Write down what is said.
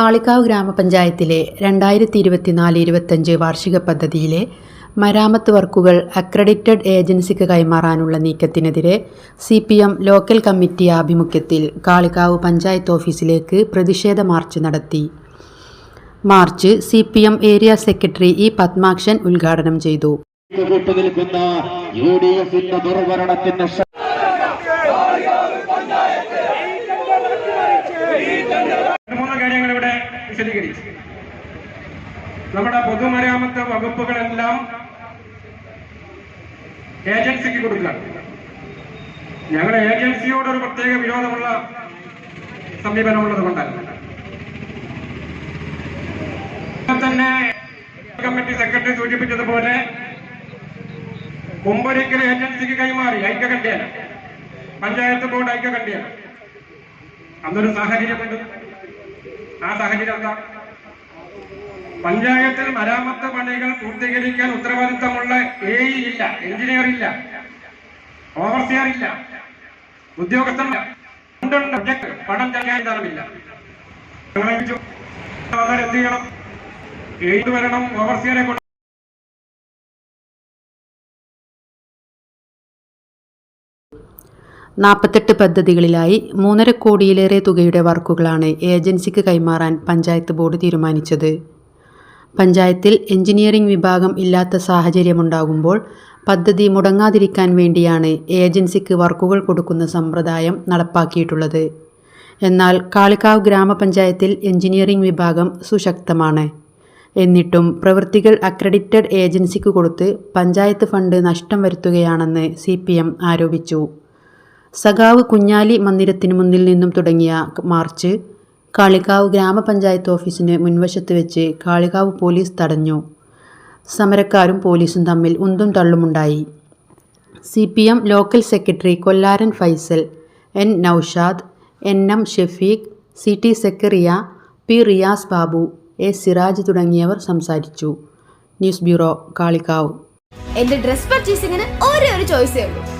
കാളിക്കാവ് ഗ്രാമപഞ്ചായത്തിലെ രണ്ടായിരത്തി ഇരുപത്തിനാല് ഇരുപത്തഞ്ച് വാർഷിക പദ്ധതിയിലെ മരാമത്ത് വർക്കുകൾ അക്രഡിറ്റഡ് ഏജൻസിക്ക് കൈമാറാനുള്ള നീക്കത്തിനെതിരെ C P M local committee ആഭിമുഖ്യത്തിൽ കാളിക്കാവ് പഞ്ചായത്ത് ഓഫീസിലേക്ക് പ്രതിഷേധ മാർച്ച് നടത്തി. March C P M area secretary E Padmakshan ഉദ്ഘാടനം ചെയ്തു. വിശദീകരിച്ചു. നമ്മുടെ പൊതുമരാമത്ത് വകുപ്പുകളെല്ലാം ഏജൻസിക്ക് കൊടുക്കുകയാണ്. ഞങ്ങൾ ഏജൻസിയോട് ഒരു പ്രത്യേക വിരോധമുള്ള സമീപനമുള്ളത് കൊണ്ടല്ല. തന്നെ കമ്മിറ്റി സെക്രട്ടറി സൂചിപ്പിച്ചതുപോലെ മുമ്പൊരിക്കൽ ഏജൻസിക്ക് കൈമാറി ഐക്യകണ്ഠ്യാണ് പഞ്ചായത്ത് ബോർഡ് ഐക്യകണ്ഠ്യാണ് അന്നൊരു സാഹചര്യമുണ്ട്. ആ സാഹചര്യം എന്താ? പഞ്ചായത്തിൽ മരാമത്ത് പണികൾ പൂർത്തീകരിക്കാൻ ഉത്തരവാദിത്തമുള്ള എ ഇല്ല എഞ്ചിനീയർ ഇല്ല ഓവർസിയർ ഇല്ല ഉദ്യോഗസ്ഥൻ പണം വിളിച്ചു, എന്ത് ചെയ്യണം? എഴുതി വരണം ഓവർസിയറെ കൊണ്ട് നാൽപ്പത്തെട്ട് പദ്ധതികളിലായി മൂന്നര കോടിയിലേറെ തുകയുടെ വർക്കുകളാണ് ഏജൻസിക്ക് കൈമാറാൻ പഞ്ചായത്ത് ബോർഡ് തീരുമാനിച്ചത്. പഞ്ചായത്തിൽ എഞ്ചിനീയറിംഗ് വിഭാഗം ഇല്ലാത്ത സാഹചര്യമുണ്ടാകുമ്പോൾ പദ്ധതി മുടങ്ങാതിരിക്കാൻ വേണ്ടിയാണ് ഏജൻസിക്ക് വർക്കുകൾ കൊടുക്കുന്ന സമ്പ്രദായം നടപ്പാക്കിയിട്ടുള്ളത്. എന്നാൽ കാളിക്കാവ് ഗ്രാമപഞ്ചായത്തിൽ എഞ്ചിനീയറിംഗ് വിഭാഗം സുശക്തമാണ്. എന്നിട്ടും പ്രവൃത്തികൾ അക്രഡിറ്റഡ് ഏജൻസിക്ക് കൊടുത്ത് പഞ്ചായത്ത് ഫണ്ട് നഷ്ടം വരുത്തുകയാണെന്ന് സി ആരോപിച്ചു. സഖാവ് കുഞ്ഞാലി മന്ദിരത്തിന് മുന്നിൽ നിന്നും തുടങ്ങിയ മാർച്ച് കാളികാവ് ഗ്രാമപഞ്ചായത്ത് ഓഫീസിന് മുൻവശത്ത് വെച്ച് കാളികാവ് പോലീസ് തടഞ്ഞു. സമരക്കാരും പോലീസും തമ്മിൽ ഉന്തും തള്ളുമുണ്ടായി. C P M local secretary Kollaran Faisal N Naushad N M Shefeeq C T Zakariya P Riyas Babu A Siraj തുടങ്ങിയവർ സംസാരിച്ചു. News bureau Kalikavu. എന്റെ ഡ്രസ് പർച്ചേസിംഗിന് ഒരേ ഒരു ചോയ്സേ ഉള്ളൂ.